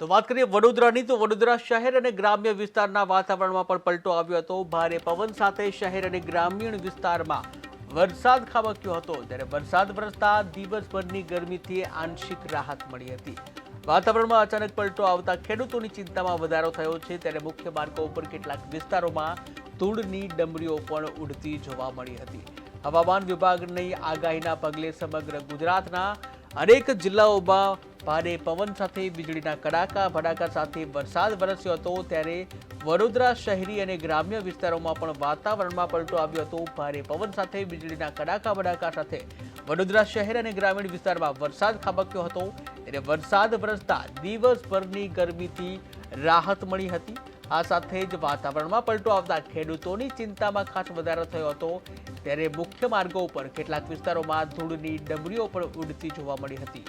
તો વાત કરીએ વડોદરાની, તો વડોદરા શહેર અને ગ્રામ્ય વિસ્તારના વાતાવરણમાં પણ પલટો આવ્યો હતો. ભારે પવન સાથે શહેર અને ગ્રામીણ વિસ્તારમાં વરસાદ ખાબક્યો હતો. ત્યારે વરસાદ વરસતા દિવસભરની ગરમીથી આંશિક રાહત મળી હતી. વાતાવરણમાં અચાનક પલટો આવતા ખેડૂતોની ચિંતામાં વધારો થયો છે. ત્યારે મુખ્ય માર્ગો ઉપર કેટલાક વિસ્તારોમાં ધૂળની ડમરીઓ પણ ઉડતી જોવા મળી હતી. હવામાન વિભાગની આગાહીના પગલે સમગ્ર ગુજરાતના અનેક જિલ્લાઓમાં ભારે પવન સાથે વીજળીના કડાકા, ભડાકા સાથે વરસાદ વરસ્યો હતો. ત્યારે વડોદરા શહેરી અને ગ્રામ્ય વિસ્તારોમાં પણ વાતાવરણમાં પલટો આવ્યો હતો. ભારે પવન સાથે વીજળીના કડાકા, ભડાકા સાથે વડોદરા શહેર અને ગ્રામીણ વિસ્તારમાં વરસાદ ખાબક્યો હતો ત્યારે વરસાદ વરસતા દિવસભરની ગરમીથી રાહત મળી હતી. આ સાથે જ વાતાવરણમાં પલટો આવતા ખેડૂતોની ચિંતામાં ખાસ વધારો થયો હતો. ત્યારે મુખ્ય માર્ગો ઉપર કેટલાક વિસ્તારોમાં ધૂળની ડમરીઓ પણ ઉડતી જોવા મળી હતી.